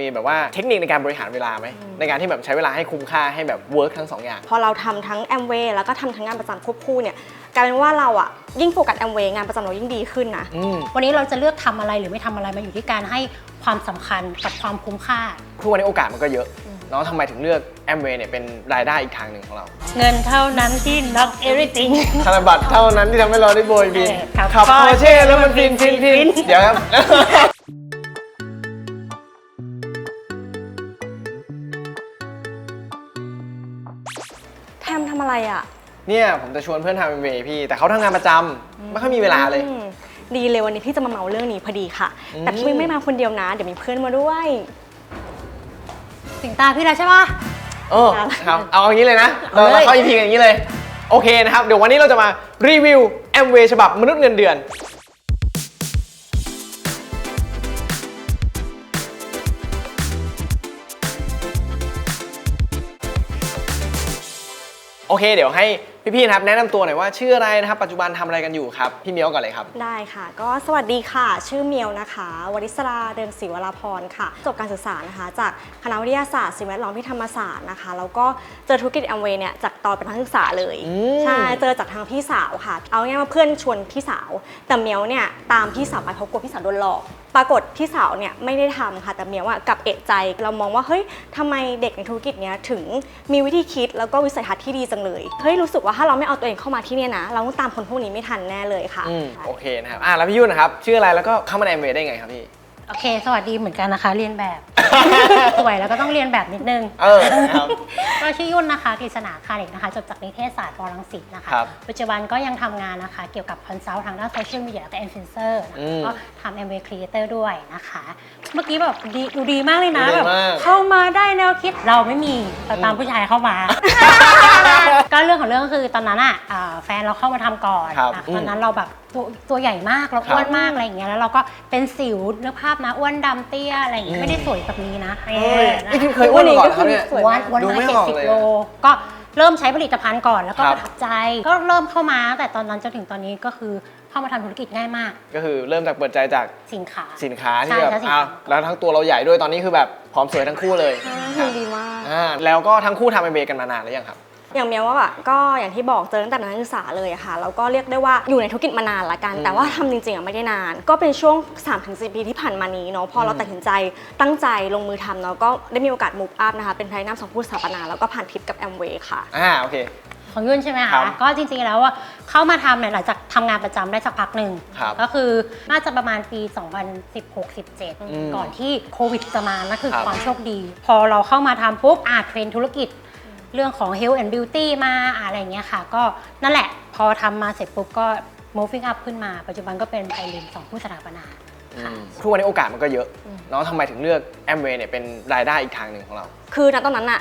มีแบบว่าเทคนิคในการบริหารเวลาไหมในการที่แบบใช้เวลาให้คุ้มค่าให้แบบเวิร์กทั้งสองอย่าง พอเราทำทั้งแอมเวย์แล้วก็ทำทั้งงานประจำควบคู่เนี่ยกลายเป็นว่าเราอะยิ่งโฟกัสแอมเวย์งานประจำเรายิ่งดีขึ้นนะ อืมวันนี้เราจะเลือกทำอะไรหรือไม่ทำอะไรมันอยู่ที่การให้ความสำคัญกับความคุ้มค่า ทุกวันนี้โอกาสมันก็เยอะเนาะทำไมถึงเลือกแอมเวย์เนี่ยเป็นรายได้อีกทางหนึ่งของเราเงินเท่านั้นที่ not everything ธนบัตรเท่านั้นที่ทำให้เราได้โบยบินเออครับขับก็พอร์เช่แล้วมันฟินฟินฟินเดี๋ยวครับ มทำอะไรอะเนี่ยผมจะชวนเพื่อนทำเอ็มเวย์พี่ แต่เขาทำงานประจำไม่ค่อยมีเวลาเลย อืมดีเลยวันนี้พี่จะมาเมาเรื่องนี้พอดีค่ะ แต่อืมพี่ไม่มาคนเดียวนะ เดี๋ยวมีเพื่อนมาด้วย ถึงตาพี่แล้วใช่ปะ เออครับเอาอย่างนี้เลยนะ เราเอาเลย เราเข้า EP กันอย่างนี้เลย โอเคนะครับ เดี๋ยววันนี้เราจะมารีวิวแอมเวย์ฉบับมนุษย์เงินเดือน โอเค เดี๋ยวให้พี่ๆนะครับแนะนำตัวหน่อยว่าชื่ออะไรนะครับ ปัจจุบันทำอะไรกันอยู่ครับ พี่เมียวก่อนเลยครับ ได้ค่ะ ก็สวัสดีค่ะ ชื่อเมียวนะคะ วริศราเดินศรีวราพรค่ะ จบการศึกษานะคะ จากคณะวิทยาศาสตร์สิ่งแวดล้อมที่ธรรมศาสตร์นะคะ แล้วก็เจอธุรกิจแอมเวย์เนี่ยจากตอนเป็นนักศึกษาเลยอืมใช่ เจอจากทางพี่สาวค่ะ เอาง่ายๆว่าเพื่อนชวนพี่สาว แต่เมียวเนี่ยตามพี่สาวไปเพราะกลัวพี่สาวโดนหลอก ปรากฏพี่สาวเนี่ยไม่ได้ทำค่ะแต่เมียว่ากลับเอะใจ เรามองว่าเฮ้ยทำไมเด็กในธุรกิจเนี้ยถึงมีวิธีคิดแล้วก็วิสัยทัศน์ที่ดีจังเลยเฮ้ยรู้สึกว่าถ้าเราไม่เอาตัวเองเข้ามาที่เนี่ยนะ เราต้องตามคนพวกนี้ไม่ทันแน่เลยค่ะ อืมโอเคนะครับอะแล้วพี่ยุ่นนะครับ ชื่ออะไรแล้วก็เข้ามาในแอมเวย์ได้ไงครับพี่ โอเค สวัสดีเหมือนกันนะคะ เรียนแบบ สวยแล้วก็ต้องเรียนแบบนิดนึงเออครับ ก็ชื่อยุ่นนะคะกฤษณาคาเด็กนะคะ จบจากนิเทศศาสตร์มรังสิตนะคะ ครับปัจจุบันก็ยังทำงานนะคะ เกี่ยวกับคอนซัลท์ทางด้านโซเชียลมีเดียและอินฟลูเอนเซอร์นะอืคะมก็ทำ MV Creator ด้วยนะคะ เมื่อกี้แบบดีดูดีมากเลยนะดูดีแบบมากเข้ามาได้แนวคิดเราไม่มีเราตามผู้ชายเข้ามา ก็เรื่องของเรื่องก็คือตอนนั้นอะอ่าแฟนเราเข้ามาทำก่อนครับนะอืมตอนนั้นเราแบบตัวตัวใหญ่มากเราครับอ้วนมากอะไรอย่างเงี้ยแล้วเราก็เป็นสิวเนื้อภาพนะอ้วนดำเตี้ยอะไรอย่างเงี้ยไม่ได้สวยแบบนี้นะเฮ้ยนะนี่พี่เคยอ้วนมาก่อนเหรอครับเนี่ยสวยวันวันดูมาไม่เจ็อดอกสิบเลยโล ก็เริ่มใช้ผลิตภัณฑ์ก่อนแล้วก็ครัปบระทับใจ ก็เริ่มเข้ามาตั้งแต่ตอนนั้นจนถึงตอนนี้ก็คือ เข้ามาทำธุรกิจง่ายมาก ก็คือเริ่มจากเปิดใจจากสินค้า สินค้าที่ใช่แบบใช่สินค้า อ้าวแล้วทั้งตัวเราใหญ่ด้วยตอนนี้คือแบบพร้อมสวยทั้งคู่เลยหุ่นดีมาก อ่าแล้วก็ทั้งคู่ทำเอ็มเวย์กันมานานหรือยังครับ อย่างเมียว่าอะก็อย่างที่บอกเจอตั้งแต่นักศึกษาเลยอะค่ะแล้วก็เรียกได้ว่าอยู่ในธุรกิจมานานละกันอืมแต่ว่าทำจริงๆอะไม่ได้นาน ก็เป็นช่วง 3-4 ปีที่ผ่านมานี้เนาะพอเราอืมตัดสินใจตั้งใจลงมือทำเนาะก็ได้มีโอกาสมูฟอัพนะคะเป็นไพนัมสองผู้สถาปนาแล้วก็ผ่านทริปกับแอมเวย์ค่ะ อ่าโอเค ของยุ่นใช่ไหมครัคะบก็จริงๆแล้วว่าเข้ามาทำเนี่ยหลังจากทำงานประจำได้สักพักหนึ่งครับก็คือน่าจะประมาณปีม2016-17 ก่อนที่โควิดจะมานั่นคือครับความโชคดี พอเราเข้ามาทำปุ๊บอาเทรนธุรกิจ เรื่องของ health and beauty มาอะไรอย่างเงี้ยค่ะ ก็นั่นแหละพอทำมาเสร็จปุ๊บก็ moving up ขึ้นมา ปัจจุบันก็เป็นไพลินสองผู้สถาปนาอืมทุกวันนี้โอกาสมันก็เยอะเนาะทำไมถึงเลือกแอมเวย์เนี่ยเป็นรายได้อีกทางหนึ่งของเรา คือณตอนนั้นอะ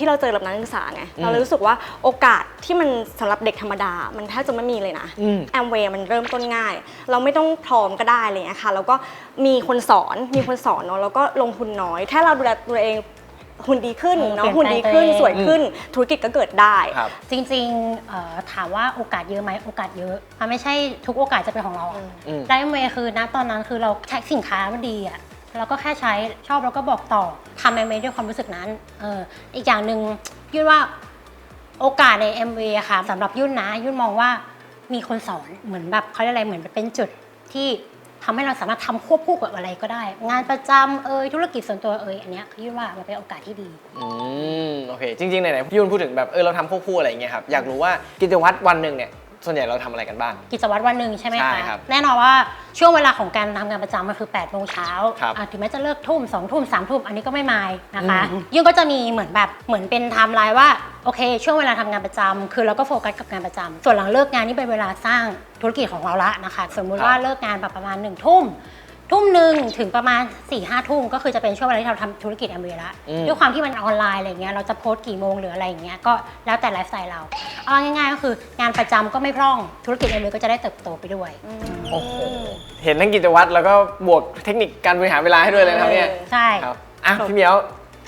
ที่เราเจอกับนักศึกษาไงอืมเราเลยรู้สึกว่าโอกาสที่มันสำหรับเด็กธรรมดา มันแทบจะไม่มีเลยนะอืมแอมเวย์มันเริ่มต้นง่าย เราไม่ต้องพร้อมก็ได้อะไรอย่างเงี้ยค่ะแล้วก็มีคนสอนมีคนสอนเนาะแล้วก็ลงทุนน้อยแค่เราดูแลตัวเองหุ่นดีขึ้นเออเนาะเปลี่หุ่ยนนดีแปลงขึ้นตัวเองสวยขึ้น ธุรกิจก็เกิดได้ครับจริงๆเอ่อถามว่าโอกาสเยอะไหมโอกาสเยอะมันไม่ใช่ทุกโอกาสจะเป็นของเราอะอืมได้เมย์คือณตอนนั้นคือเราใช้สินค้ามันดีอะ เราก็แค่ใช้ชอบแล้วก็บอกต่อทำเอ็มย์ด้วยความรู้สึกนั้นเอออีกอย่างหนึ่งยุ่นว่าโอกาสใน MV อะค่ะสำหรับยุ่นนะ ยุ่นมองว่ามีคนสอนเหมือนแบบเขาเรียกอะไรเหมือนเป็นจุดที่ทำให้เราสามารถทำควบคู่กับอะไรก็ได้ งานประจำเอ่ยธุรกิจส่วนตัวเอ่ยอันเนี้ยยุ่นว่ามันเป็นโอกาสที่ดีอืมโอเค จริงๆไหนๆยุ่นพูดถึงแบบเออเราทำควบคู่อะไรอย่างเงี้ยครับอยากรู้ว่ากิจวัตรวันหนึ่งเนี่ย ส่วนใหญ่เราทำอะไรกันบ้าง กิจวัตรวันหนึ่งใช่ไหมใช่คะครับแน่นอนว่าช่วงเวลาของการทำงานประจำมันคือ8ปดโมงเช้าครับอะถึงแม้จะเลิกทุ่มสองทุ่มสามทุ่มอันนี้ก็ไม่มายนะคะ อืมยิ่งก็จะมีเหมือนแบบเหมือนเป็นไทม์ไลน์ว่าโอเค ช่วงเวลาทำงานประจำคือเราก็โฟกัสกับงานประจำส่วนหลังเลิกงานนี่เป็นเวลาสร้างธุรกิจของเราละนะคะ สมมุติว่าเลิกงานแบบประมาณหนึ่งทุ่ม ทุ่มหนึ่งถึงประมาณ4ี่ห้าทุ่มก็คือจะเป็นช่วงเวลาที่เราทำธุรกิจแอมเวละอืม ด้วยความที่มันออนไลน์อะไรเงี้ยเราจะโพสต์กี่โมงหรืออะไรอย่างเงี้ยก็แล้วแต่ไลฟ์สไตล์เราเอาง่ายๆก็คืองานประจำก็ไม่พร่องธุรกิจแอมเวก็จะได้เติบโตไปด้วย โอ้โหเห็นทั้งกิจวัตรแล้วก็บวกเทคนิคการบริหารเวลาให้ด้วยเลยนะครับเนี่ย ใช่ ครับ อะ พี่เหมียว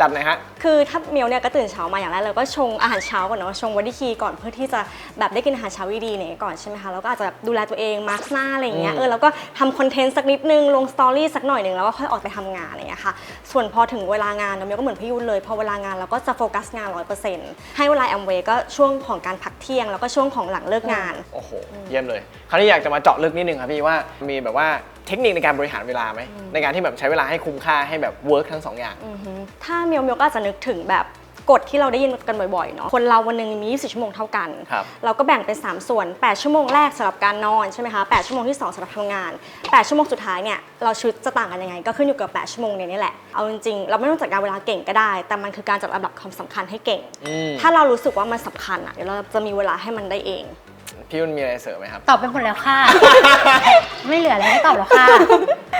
จัดหน่อยฮะ คือถ้าเมียวเนี่ยก็ตื่นเช้ามาอย่างแรกเลยก็ชงอาหารเช้าก่อนเนาะชงวันดีคีก่อนเพื่อที่จะแบบได้กินอาหารเช้าดีๆเนี่ยก่อนใช่ไหมคะแล้วก็อาจจะแบบดูแลตัวเองมาร์กหน้าอะไรอย่างเงี้ยอืมเออแล้วก็ทำคอนเทนต์สักนิดนึงลงสตอรี่สักหน่อยหนึ่งแล้วก็ค่อยออกไปทำงานอะไรอย่างเงี้ยค่ะส่วนพอถึงเวลางานเนาะเมียวก็เหมือนพี่ยุ่นเลยพอเวลางานเราก็จะโฟกัสงาน100%ให้เวลาแอมเวย์ก็ช่วงของการพักเที่ยง แล้วก็ช่วงของหลังเลิกงาน โอ้โห เยี่ยมเลย คราวนี้อยากจะมาเจาะลึกนิดนึงครับพี่ว่ามีแบบว่าเทคนิคในการบริหารเวลาไหมในการที่แบบใช้เวลาให้คุ้มค่าให้แบบเวิร์กทั้งสองอย่าง อือฮึถ้าเมียวเมียวก็อาจจะนึกถึงแบบกฎที่เราได้ยินกันบ่อยๆเนาะคนเราวันหนึ่งมี 24 ชั่วโมงเท่ากันครับเราก็แบ่งเป็น 3 ส่วน 8 ชั่วโมงแรกสำหรับการนอนใช่ไหมคะ 8 ชั่วโมงที่ 2สำหรับทำงาน 8 ชั่วโมงสุดท้ายเนี่ยเราชีวิตจะต่างกันยังไง ก็ขึ้นอยู่กับ 8 ชั่วโมงเนี่ยนี่แหละ เอาจริงๆ เราไม่ต้องจัดการเวลาเก่งก็ได้ แต่มันคือการจัดลำดับความสำคัญให้เก่งอืมถ้าเรารู้สึกว่ามันสำคัญอะเดี๋ยวเราจะมีเวลาให้มันได้เอง พี่ยุ่นมีอะไรเสริมไหมครับ ตอบไปหมดแล้วค่ะ ไม่เหลืออะไรให้ตอบแล้วค่ะ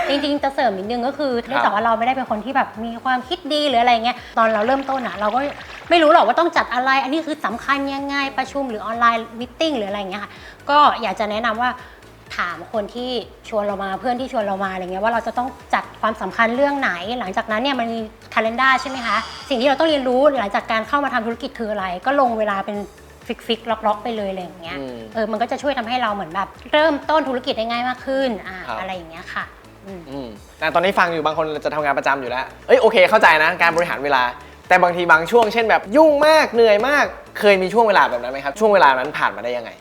จริงๆ จะเสริมนิดนึงก็คือเนื่องจากว่าเราไม่ได้เป็นคนที่แบบมีความคิดดีหรืออะไรเงี้ย ตอนเราเริ่มต้นอะเราก็ไม่รู้หรอกว่าต้องจัดอะไร อันนี้คือสำคัญยังไงประชุมหรือออนไลน์มิทติ้งหรืออะไรเงี้ยค่ะ ก็อยากจะแนะนำว่าถามคนที่ชวนเรามาเพื่อนที่ชวนเรามาอะไรเงี้ยว่าเราจะต้องจัดความสำคัญเรื่องไหน หลังจากนั้นเนี่ยมันมีคาล endar ใช่ไหมคะ สิ่งที่เราต้องเรียนรู้หลังจากการเข้ามาทำธุรกิจคืออะไร ก็ลงเวลาเป็น ฟิกฟิกล็อกล็อกๆไปเลยอะไรอย่างเงี้ย อืม เออ มันก็จะช่วยทำให้เราเหมือนแบบ เริ่มต้นธุรกิจได้ง่ายมากขึ้น อ่า ครับ อะไรอย่างเงี้ยค่ะอืม อืมแต่ตอนนี้ฟังอยู่บางคนจะทำงานประจำอยู่แล้ว เอ้ยโอเคเข้าใจนะการบริหารเวลา แต่บางทีบางช่วงเช่นแบบยุ่งมากเหนื่อยมาก เคยมีช่วงเวลาแบบนั้นไหมครับ ช่วงเวลานั้นผ่านมาได้ยังไง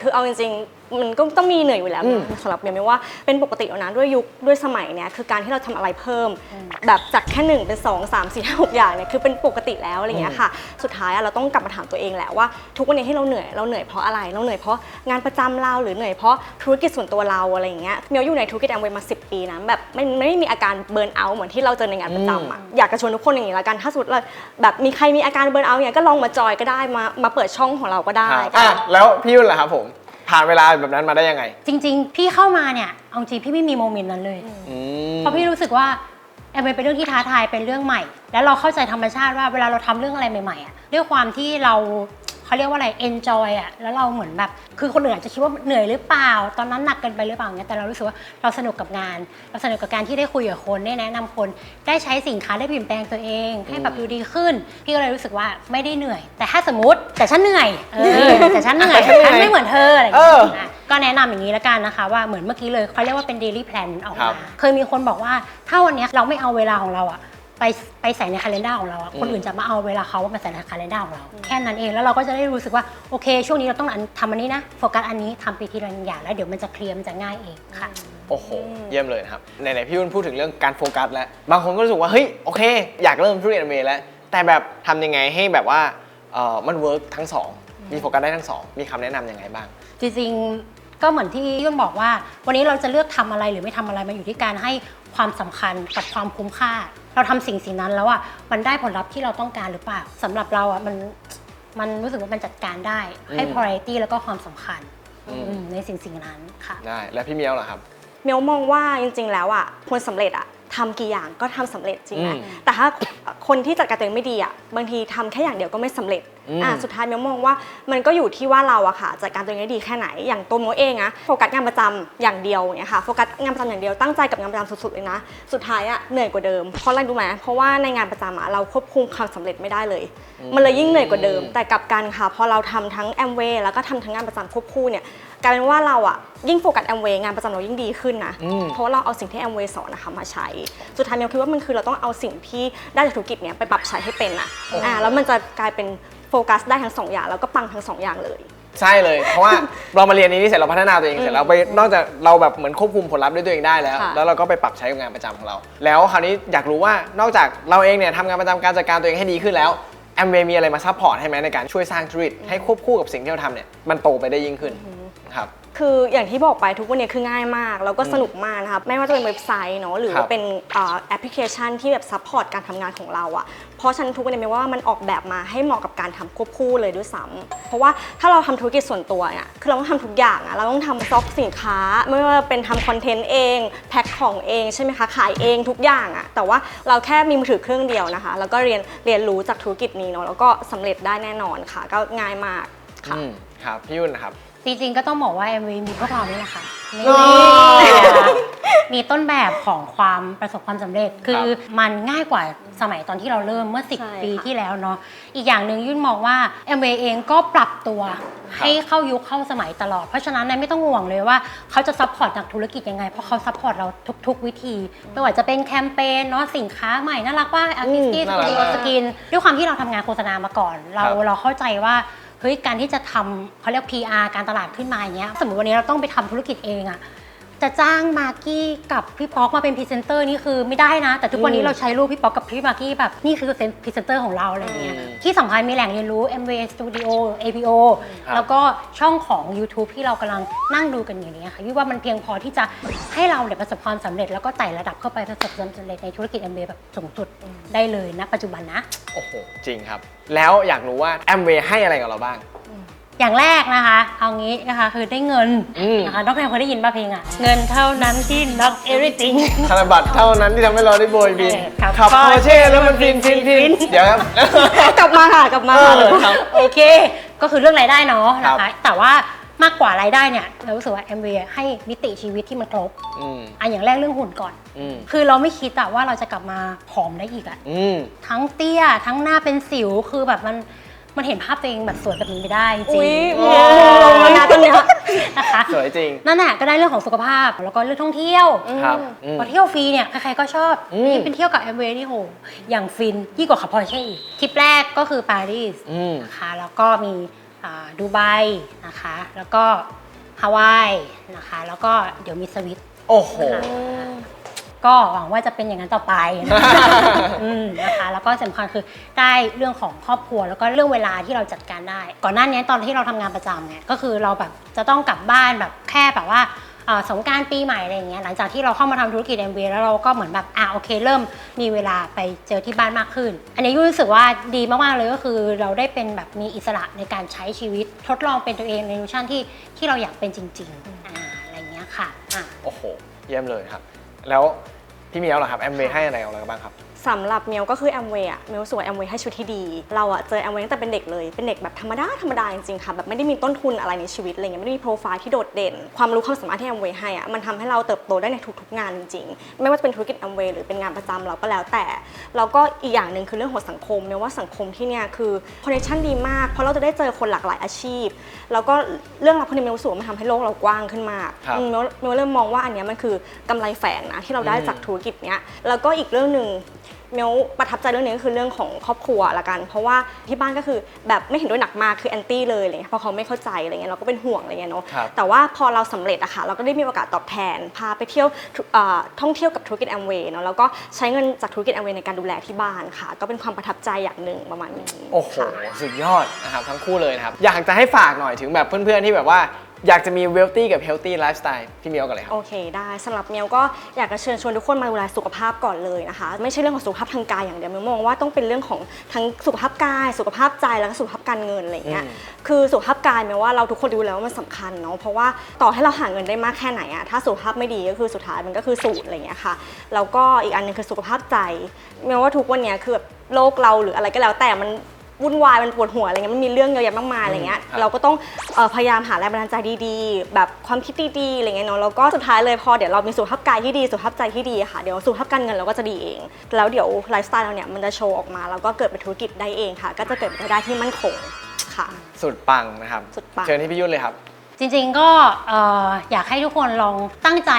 คือเอาจริงๆ มันก็ต้องมีเหนื่อยอยู่แล้วอืมสำหรับเมียไม่ว่าเป็นปกติแล้วนะด้วยยุคด้วยสมัยเนี้ยคือการที่เราทำอะไรเพิ่มอืมแบบจากแค่หนึ่งเป็นสองสามสี่ห้าหกอย่างเนี่ยคือเป็นปกติแล้วอะไรเงี้ยค่ะ สุดท้ายอะเราต้องกลับมาถามตัวเองแหละว่าทุกวันนี้ที่เราเหนื่อยเราเหนื่อยเพราะอะไรเราเหนื่อยเพราะงานประจำเราหรือเหนื่อยเพราะธุรกิจส่วนตัวเราอะไรอย่างเงี้ยเมียอยู่ในธุรกิจแอมเวย์มา 10 ปีนะแบบไม่ไม่ได้มีอาการเบิร์นเอาท์เหมือนที่เราเจอในงานประจำอะอยากจะชวนทุกคนอย่างนี้ละกันถ้าสมมติเราแบบมีใครมีอาการเบิร์นเอาท์เนี่ยก็ลองมาจอยก็ได้มามาเปิดช่องของเราก็ได้ครับอะแล้วพี่ยุ่นล่ะครับผม ผ่านเวลาแบบนั้นมาได้ยังไง จริง ๆ พี่เข้ามาเนี่ยเอาจริงพี่ไม่มีโมเมนต์นั้นเลย อืม เพราะพี่รู้สึกว่าแอมเป็นเรื่องที่ท้าทายเป็นเรื่องใหม่ แล้วเราเข้าใจธรรมชาติว่าเวลาเราทำเรื่องอะไรใหม่ๆอะด้วยความที่เรา เขาเรียกว่าอะไร enjoy อะแล้วเราเหมือนแบบ คือคนอื่นอาจจะคิดว่าเหนื่อยหรือเปล่า ตอนนั้นหนักเกินไปหรือเปล่าเงี้ย แต่เรารู้สึกว่าเราสนุกกับงาน เราสนุกกับการที่ได้คุยกับคน ได้แนะนำคน ได้ใช้สินค้าได้เปลี่ยนแปลงตัวเอง ให้แบบดูดีขึ้น พี่ก็เลยรู้สึกว่าไม่ได้เหนื่อย แต่ถ้าสมมติแต่ฉันเหนื่อย เออ แต่ฉันเหนื่อยแต่ฉันเหนื่อยฉันไม่เหมือนเธออะไรอย่างเอเงี้อยนะก็แนะนำอย่างนี้แล้วกันนะคะ ว่าเหมือนเมื่อกี้เลยเขาเรียกว่าเป็น daily plan ออกครัมาบเคยมีคนบอกว่าถ้าวันเนี้ยเราไม่เอาเวลาของเราอะ ไปไปใส่ในคาล endar ของเราอะคนอื่นจะมาเอาเวลาเขามาใส่ในคาล endar ของเรา แค่นั้นเองแล้วเราก็จะได้รู้สึกว่าโอเค ช่วงนี้เราต้องอันทำอันนี้นะโฟกัสอันนี้ทำไปทีละอย่างแล้วเดี๋ยวมันจะเคลียร์มันจะง่ายเองค่ะ โอ้โห เยี่ยมเลยนะครับไหนๆพี่ยุ่นพูดถึงเรื่องการโฟกัสแล้ว บางคนก็รู้สึกว่า เฮ้ย โอเค อยากเริ่มธุรกิจเมย์แล้ว แต่แบบทำยังไงให้แบบว่าเออมันเวิร์กทั้งสอง มีโฟกัสได้ทั้งสอง มีคำแนะนำยังไงบ้าง จริงๆก็เหมือนที่ยุ่นบอกว่า วันนี้เราจะเลือกทำอะไรหรือไม่ทำอะไรมันอยู่ที่การให้ความสำคัญกับความคุ้มค่า เราทำสิ่งสิ่งนั้นแล้วอะมันได้ผลลัพธ์ที่เราต้องการหรือเปล่าสำหรับเราอะมันมันรู้สึกว่ามันจัดการได้ให้อืม priority แล้วก็ความสำคัญอืมอืมในสิ่งสิ่งนั้นค่ะได้แล้วพี่เมียวล่ะครับเมียวมองว่าจริงๆแล้วอะคนสำเร็จอะ ทำกี่อย่างก็ทำสำเร็จจริงไหมอืมแต่ถ้าคนที่จัดการตัวเองไม่ดีอะบางทีทำแค่อย่างเดียวก็ไม่สำเร็จอืม อ่าสุดท้ายเมียวมองว่ามันก็อยู่ที่ว่าเราอะค่ะจัดการตัวเองได้ดีแค่ไหนอย่างตัวเมียวเองอะโฟกัสงานประจำอย่างเดียวเนี่ยค่ะโฟกัสงานประจำอย่างเดียวตั้งใจกับงานประจำสุดๆเลยนะสุดท้ายอะเหนื่อยกว่าเดิมเพราะอะไรรู้ไหมเพราะว่าในงานประจำอะเราควบคุมความสำเร็จไม่ได้เลย มันเลยยิ่งเหนื่อยกว่าเดิม แต่กลับกันค่ะพอเราทำทั้งแอมเวย์แล้วก็ทำทั้งงานประจำควบคู่เนี่ย กลายเป็นว่าเราอะยิ่งโฟกัสแอมเวย์งานประจำเรายิ่งดีขึ้นนะ อืม เพราะว่าเราเอาสิ่งที่แอมเวย์สอนนะคะมาใช้ สุดท้ายเมียคิดว่ามันคือเราต้องเอาสิ่งที่ได้จากธุรกิจเนี้ยไปปรับใช้ให้เป็นอะอ่าแล้วมันจะกลายเป็นโฟกัสได้ทั้งสองอย่างแล้วก็ปังทั้งสองอย่างเลย ใช่เลย เพราะว่า เรามาเรียนนี้เสร็จเราพัฒนาตัวเองเสร็จเราไปนอกจากเราแบบเหมือนควบคุมผลลัพธ์ด้วยตัวเองได้แล้ว ค่ะ แล้วเราก็ไปปรับใช้กับงานประจำของเรา แล้วคราวนี้อยากรู้ว่านอกจากเราเองเนี่ยทำงานประจำการจัดการตัวเองให้ดีขึ้นแล้วแอมเวมีอะไรมาซัพพอร์ตให้ไหมในการช่วยสร้างธุรกิจให้ควบคู่กับสิ่งที่เราทำเนี่ยมันโตไปได้ยิ่งขึ้น ครับ คืออย่างที่บอกไปทุกวันนี้คือง่ายมาก แล้วก็สนุกมากนะคะไม่ว่าจะเป็นเว็บไซต์เนาะหรือครัว่าบเป็นอ่าแอปพลิเคชันที่แบบซัพพอร์ตการทำงานของเราอะเพราะฉะนันทุกวันนี้ไม่ว่ามันออกแบบมาให้เหมาะกับการทำควบคู่เลยด้วยซ้ำเพราะว่าถ้าเราทำธุรกิจส่วนตัวเนี่ยคือเราต้องทำทุกอย่างอะเราต้องทำสต็อกสินค้า ไม่ว่าเป็นทำคอนเทนต์เองแพ็คของเองใช่ไหมคะขายเองทุกอย่างอะแต่ว่าเราแค่มีมือถือเครื่องเดียวนะคะ แล้วก็เรียนเรียนรู้จากธุรกิจนี้เนาะแล้วก็สำเร็จได้แน่นอนค่ะ ก็ง่ายมากค่ะอืมครับพี่ยุ่นนะครับ จริงๆก็ต้องบอกว่า MV มีพวกเรานี่แหละค่ะอ๋อนี่มีต้นแบบของความประสบความสำเร็จ คือมันง่ายกว่าสมัยตอนที่เราเริ่มเมื่อ ใช่10 ปีค่ะ ที่แล้วเนาะอีกอย่างหนึ่งยุ่นมองว่า m อเองก็ปรับตัวครับให้เข้ายุคเข้าสมัยตลอด เพราะฉะนั้นเนี่ยไม่ต้องห่วงเลยว่าเขาจะซัพพอร์ตจากธุรกิจยังไง เพราะเขาซัพพอร์ตเราทุก ๆ วิธีไม่ว่าจะเป็นแคมเปญเนาะสินค้าใหม่น่ารักว่าอาร์ติสตี้สน่ารัตูกดิโอมาก สกินด้วยความที่เราทำงานโฆษณามาก่อน เราครับ เราเข้าใจว่า เฮ้ยการที่จะทำเขาเรียก PR การตลาดขึ้นมาอย่างเงี้ยสมมติวันนี้เราต้องไปทำธุรกิจเองอะ จะจ้างมากกี้กับพี่ป๊อกมาเป็นพรีเซนเตอร์นี่คือไม่ได้นะ แต่ทุกวันนี้อืมเราใช้รูปพี่ป๊อกกับพี่มากกี้แบบนี่คือเป็นพรีเซนเตอร์ของเราอะไรอย่างเงี้ยอืมที่สำคัญมีแหล่งเรียนรู้ MV Studio APO ครับแล้วก็ช่องของ YouTube ที่เรากำลังนั่งดูกันอยู่เนี้ค่ะยี่ว่ามันเพียงพอที่จะให้เราเนี่ยประสบความสำเร็จแล้วก็ไต่ระดับเข้าไปประสบความสำเร็จในธุรกิจ MV แบบสูงสุดได้เลยณปัจจุบันนะ โอ้โห จริงครับ แล้วอยากรู้ว่าแอมเวย์ให้อะไรกับเราบ้าง อย่างแรกนะคะ เอางี้นะคะคือได้เงินอืม นะคะน้องแพรเคยได้ยินป่ะเพลงอะ เงินเท่านั้นที่ not everything ธนบัตรเท่านั้นที่ทำให้เราได้โบยบิน เออครับขับพอเช่แล้วมันฟินฟินฟินเดี๋ยวครับ กลับมาค่ะกลับมาเอค่ะอครับโอเค ก็คือเรื่องรายได้เนาะนะครัคะ บ แต่ว่ามากกว่ารายได้เนี่ย เรารู้สึกว่า MV ให้มิติชีวิตที่มันครบอืมอะอย่างแรกเรื่องหุ่นก่อน อืมคือเราไม่คิดอะว่าเราจะกลับมาผอมได้อีกอะอืม ทั้งเตี้ยทั้งหน้าเป็นสิวคือแบบมัน มันเห็นภาพตัวเองแบบสวยแบบนี้ไม่ได้จริอุ้งยโอ้ลงแล้วนะตอนเนี้ยนะคะสวยจริง นั่นแหละก็ได้เรื่องของสุขภาพแล้วก็เรื่องท่องเที่ยว ครับอืม พอเที่ยวฟรีเนี่ย ใครๆก็ชอบอืม นี่เป็นเที่ยวกับแอมเวย์นี่โห อย่างฟินยิ่งกว่าขับพอร์เช่อีกทริปแรกก็คือปารีสอืม นะคะ แล้วก็มีอ่าดูไบนะคะ แล้วก็ฮาวายนะคะ แล้วก็เดี๋ยวมีสวิตโอ้โห ก็หวังว่าจะเป็นอย่างนั้นต่อไปนะคะอืมนะคะแล้วก็สำคัญคือได้เรื่องของครอบครัว แล้วก็เรื่องเวลาที่เราจัดการได้ ก่อนหน้านี้ตอนที่เราทำงานประจำเนี่ยก็คือเราแบบจะต้องกลับบ้านแบบแค่แบบว่าเอ่อสงกรารปีใหม่อะไรอย่างเงี้ยหลังจากที่เราเข้ามาทำธุรกิจ MV แล้วเราก็เหมือนแบบอะโอเค เริ่มมีเวลาไปเจอที่บ้านมากขึ้น อันนี้ยุ่รู้สึกว่าดีมากๆเลยก็คือเราได้เป็นแบบมีอิสระในการใช้ชีวิตทดลองเป็นตัวเองในรูชั่นที่ที่เราอยากเป็นจริงๆอ่าอะไรอย่างเงี้ยค่ะอะโอ้โหเยี่ยมเลยครับ แล้วพี่เมียวเหรอครับแอมเวย์ให้อะไรกับเราบ้างครับ สำหรับเมียวก็คือแอมเวย์อะเมียวรู้สวยแอมเวย์ให้ชุดที่ดี เราอะเจอแอมเวย์ตั้งแต่เป็นเด็กเลย เป็นเด็กแบบธรรมดาธรรมดาจริงๆค่ะแบบไม่ได้มีต้นทุนอะไรในชีวิตอะไรเงี้ยไม่ได้มีโปรไฟล์ที่โดดเด่น ความรู้ความสามารถที่แอมเวย์ให้อะมันทำให้เราเติบโตได้ในทุกๆงานจริงๆ ไม่ว่าจะเป็นธุรกิจแอมเวย์หรือเป็นงานประจำเราก็แล้วแต่แล้วก็อีกอย่างหนึ่งคือเรื่องของสังคมเมียว่าสังคมที่เนี่ยคือคอนเนคชั่นดีมากเพราะเราจะได้เจอคนหลากหลายอาชีพ แล้วก็เรื่องราวพวกนี้เมียรู้สึกว่ามันทำให้โลกเรากว้างขึ้นมากครับอืมเมลเมลเริ่มมองว่าอันเนี้ยมันคือกำไรแฝงนะที่เราได้อืมจากธุรกิจเนี้ยแล้วก็อีกเรื่องหนึ่ง เมลประทับใจเรื่องนี้ก็คือเรื่องของครอบครัวละกัน เพราะว่าที่บ้านก็คือแบบไม่เห็นด้วยหนักมากคือแอนตี้เลยอะไรเงี้ยเพราะเขาไม่เข้าใจอะไรเงี้ยเราก็เป็นห่วงอะไรเงี้ยเนาะครับ แต่ว่าพอเราสำเร็จอะค่ะเราก็ได้มีโอกาสตอบแทน พาไปเที่ยวทุเอ่อท่องเที่ยวกับธุรกิจแอมเวย์เนาะแล้วก็ใช้เงินจากธุรกิจแอมเวย์ในการดูแลที่บ้านค่ะ ก็เป็นความประทับใจอย่างหนึ่งประมาณนี้โอ้โห ค่ะ สุดยอดนะครับทั้งคู่เลยนะครับ อยากจะให้ฝากหน่อยถึงแบบเพื่อนๆที่แบบว่า อยากจะมีเวลตี้กับเฮลตี้ไลฟ์สไตล์พี่เมียวกันเลยครับ โอเคได้สำหรับเมียวก็อยากจะเชิญชวนทุกคนมาดูแลสุขภาพก่อนเลยนะคะ ไม่ใช่เรื่องของสุขภาพทางกายอย่างเดียวเมียวมองว่าต้องเป็นเรื่องของทั้งสุขภาพกาย สุขภาพใจแล้วก็สุขภาพการเงินอะไรอย่างเงี้ยอืมคือสุขภาพกายเมียวว่าเราทุกคนรู้แล้วว่ามันสำคัญเนาะเพราะว่าต่อให้เราหาเงินได้มากแค่ไหนอะถ้าสุขภาพไม่ดีก็คือสุดท้ายมันก็คือสูตรอะไรอย่างเงี้ยค่ะแล้วก็อีกอันหนึงคือสุขภาพใจเมียวว่าทุกวันเนี้ยคือแบบโลกเราหรืออะไรก็แล้วแต่มัน วุ่นวายมันปวดหัวอะไรเงี้ยมันมีเรื่องเยอะแยะมากมายอะไรเงี้ยอืมครับเราก็ต้องเอ่อพยายามหาแรงบันดาลใจดีๆ แบบความคิดดีๆอะไรเงี้ยเนาะแล้วก็สุดท้ายเลยพอเดี๋ยวเรามีสุขภาพกายที่ดีสุขภาพใจที่ดีค่ะเดี๋ยวสุขภาพการเงินเราก็จะดีเอง แล้วเดี๋ยวไลฟ์สไตล์เราเนี่ยมันจะโชว์ออกมาแล้วก็เกิดเป็นธุรกิจได้เองค่ะ ก็จะเกิดเป็นรายได้ที่มั่นคงค่ะ สุดปังนะครับสุดปังเชิญที่พี่ยุ่นเลยครับจริงๆก็เอ่ออยากให้ทุกคนลองตั้งใจ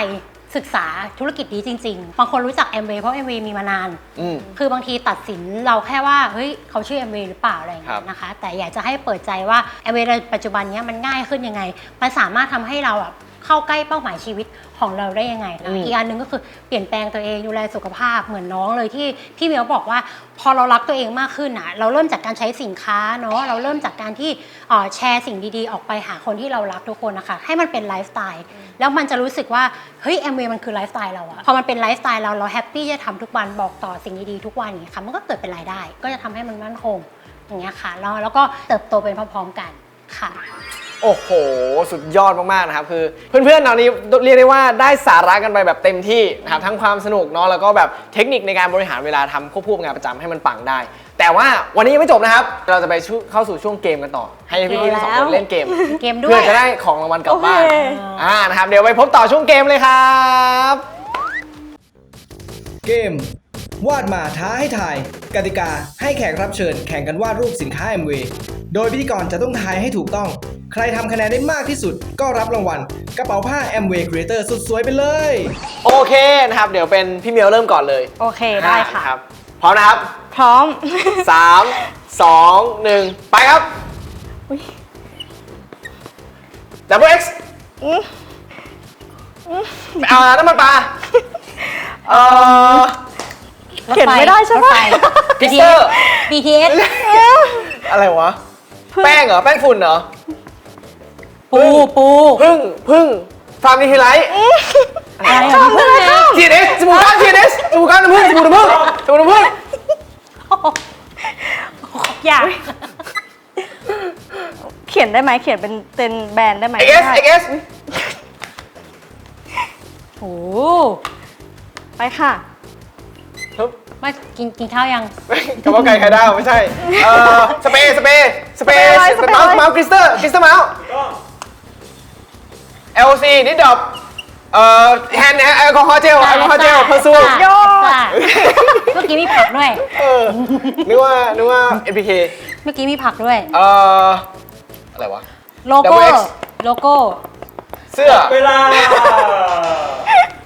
ศึกษาธุรกิจนี้จริง ๆ บางคนรู้จัก m w เพราะ m w มีมานาน อืม คือบางทีตัดสินเราแค่ว่าเฮ้ยเขาชื่อ m w หรือเปล่าอะไรอย่างครัเงี้บยนะคะ แต่อยากจะให้เปิดใจว่า m w ในปัจจุบันเนี้ยมันง่ายขึ้นยังไง มันสามารถทำให้เราอะ เข้าใกล้เป้าหมายชีวิตของเราได้ยังไงนะอืมอีกอันหนึ่งก็คือเปลี่ยนแปลงตัวเองดูแลสุขภาพเหมือนน้องเลยที่พี่เมียวบอกว่า พอเรารักตัวเองมากขึ้นอะเราเริ่มจากการใช้สินค้าเนาะเราเริ่มจากการที่เอ่อแชร์สิ่งดีๆ ออกไปหาคนที่เรารักทุกคนนะคะให้มันเป็นไลฟ์สไตล์แล้วมันจะรู้สึกว่าเฮ้ยแอมเวมันคือไลฟ์สไตล์เราอะพอมันเป็นไลฟ์สไตล์เราเราแฮปปี้จะทำทุกวันบอกต่อสิ่งดีๆทุกวันอย่างเงี้ยค่ะมันก็เกิดเป็นรายได้ ก็จะทำให้มันมั่นคงอย่างเงี้ยค่ะแล้วแล้วก็เติบโตไปพร้อมๆกันค่ะ โอ้โห สุดยอดมากๆนะครับ คือเพื่อนๆตอนนี้เรียกได้ว่าได้สาระกันไปแบบเต็มที่นะครับทั้งความสนุกเนาะแล้วก็แบบเทคนิคในการบริหารเวลาทำควบคู่กับงานประจำให้มันปังได้ แต่ว่าวันนี้ยังไม่จบนะครับ เราจะไปช่วเข้าสู่ช่วงเกมกันต่อ ให้พี่ๆทั้งสองคนเล่นเกมเกมด้วย เพื่อจะได้ของรางวัลกลับบ้านโอเคอ่านะครับเดี๋ยวไปพบต่อช่วงเกมเลยครับ เกม วาดมาท้าให้ถ่าย กติกาให้แขกรับเชิญ แข่งกันวาดรูปสินค้า MV โดยพิธีกรจะต้องทายให้ถูกต้อง ใครทำคะแนนได้มากที่สุด ก็รับรางวัล กระเป๋าผ้า MV Creator สุดสวยไปเลย โอเคนะครับ เดี๋ยวเป็นพี่เมียวเริ่มก่อนเลยโอเคได้ค่ะ รับพร้อมนะครับ พร้อมสามสองหนึ่งไปครับอุ๊ย double x เอาน้ำมันปลาเอ่อ รถเขียนฟไม่ได้ใช่ปะ รถฟ พิกเซอร์ BTS อะไรวะ แป้งเหรอ แป้งฝุ่นเหรอ ปู ปูพึ่งพึ่งฟาร์มนิทิไลท์อะไรอะพึ่งไงทีเอสสบู่ก้านทีเอสสบู่ก้านน้ำผึ้งสบู่น้ำผึ้งสบู่น้ำผึ้งอยากเขียนได้ไหมเขียนเป็นเป็นแบรนด์ได้ไหมเอ็กเอสได้เอ็กเอส โอ้ไปค่ะ ไม่กินกินข้าวยัง กระเพาะไก่ไข่ดาวไม่ใช่เอ่อสเปรย์สเปรย์สเปรย์สเปรย์อะไรสเปรย์เมาส์อะไรเมาส์คริสเตอร์คริสเตอร์เมาส์ LC นิดดอบเอ่อแฮนด์แอลกอฮอล์เจลแอลกอฮอล์เจลเพอร์ซูมยอดจ้ะเมื่อกี้มีผักด้วย เออนึกว่านึกว่า NPK เมื่อกี้มีผักด้วย เอ่ออะไรวะ โลโก้ Double X โลโก้ เสื้อเวลา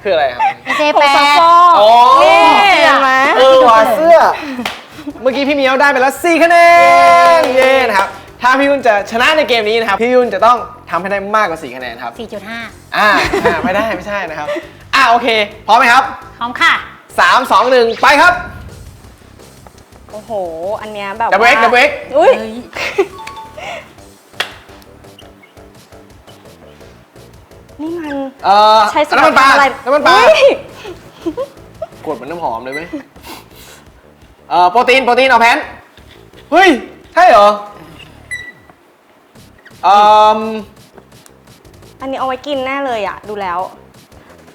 คืออะไรครับ เจผแปงซักดฟอกอ๋อนี่เห็นไหมเออว่ะเสื้อ เมื่อกี้พี่เมียวได้ไปแล้ว4คะแนน เย้นะครับ ถ้าพี่ยุ่นจะชนะในเกมนี้นะครับ พี่ยุ่นจะต้องทำให้ได้มากกว่า4คะแนนครับ4.5อ่าอ่าไม่ได้ไม่ใช่นะครับ อ่าโอเค พร้อมไหมครับ พร้อมค่ะ 3 2 1 ไปครับ โอ้โห อันเนี้ยแบบ Double X ว่า Double X อุ้ยเฮ้ย นี่มัน เอ่อใช้สำหน้ำรัมับนปลาทำอะไรน้ำมันปลาอุ๊ยกดเหมือนน้ำหอมเลยไหมเอ่อโปรตีนโปรตีนเอาแพนเฮ้ยใช่เหรอเอ่ออันนี้เอาไว้กินแน่เลยอะดูแล้ว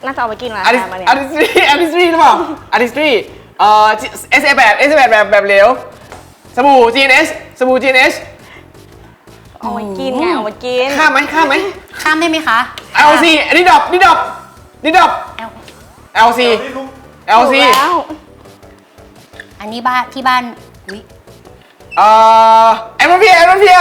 น่าจะเอาไว้กินแล้วอาริสมาเนี่ยอาริสตรีอาริสตรีหรือเปล่าอาริสตรีเอ่อ S A แบบ S A แบบแบบแบบเหลวสบู่ G N S สบู่ G N S เอาไว้กินไงเอาไว้กินข้ามไหมข้ามไหมข้ามได้ไหมคะ L C อันนี้ดอกนี่ดอกนี่ดอก L L C L C ถูกแล้วอันนี้บ้านที่บ้านอุ้ยเอ่อแอมเพียแอมเพีย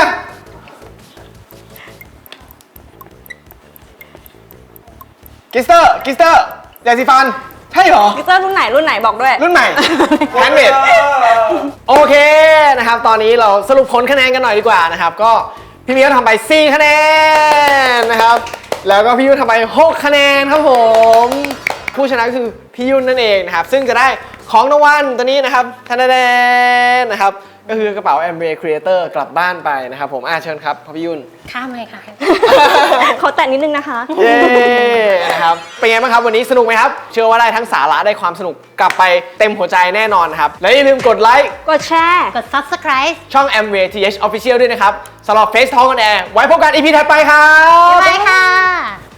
กิสเตอร์กิสเตอร์ยาสีฟันใช่เหรอกิเตอร์รุ่นไหนรุ่นไหนบอกด้วย รุ่นใหม่ แฮนด์เมดโอเคนะครับ ตอนนี้เราสรุปผลคะแนนกันหน่อยดีกว่านะครับ ก็ พี่มิ้วทำไป 4 คะแนนนะครับ แล้วก็พี่ยุนทำไป 6 คะแนนครับผม ผู้ชนะก็คือพี่ยุ่นนั่นเองนะครับ ซึ่งจะได้ของรางวัลตัวนี้นะครับทันแดนนะครับ ก็คือกระเป๋า m b a Creator กลับบ้านไปนะครับผมอ่าเชิญครับพ่อพี่ยุ่น ข้ามเลยค่ะเขาแตะนิดนึงนะคะ เย้นะครับเป็นไงบ้างครับวันนี้สนุกไหมครับ เชื่อว่าได้ทั้งสาระได้ความสนุกกลับไปเต็มหัวใจแน่นอนนะครับ และอย่าลืมกดไลค์กดแชร์กด subscribe ช่อง m w TH Official ด้วยนะครับสำหรับ Face Talk on Air ไว้พบกัน EP ถัดไปครับ บ๊ายบายค่ะ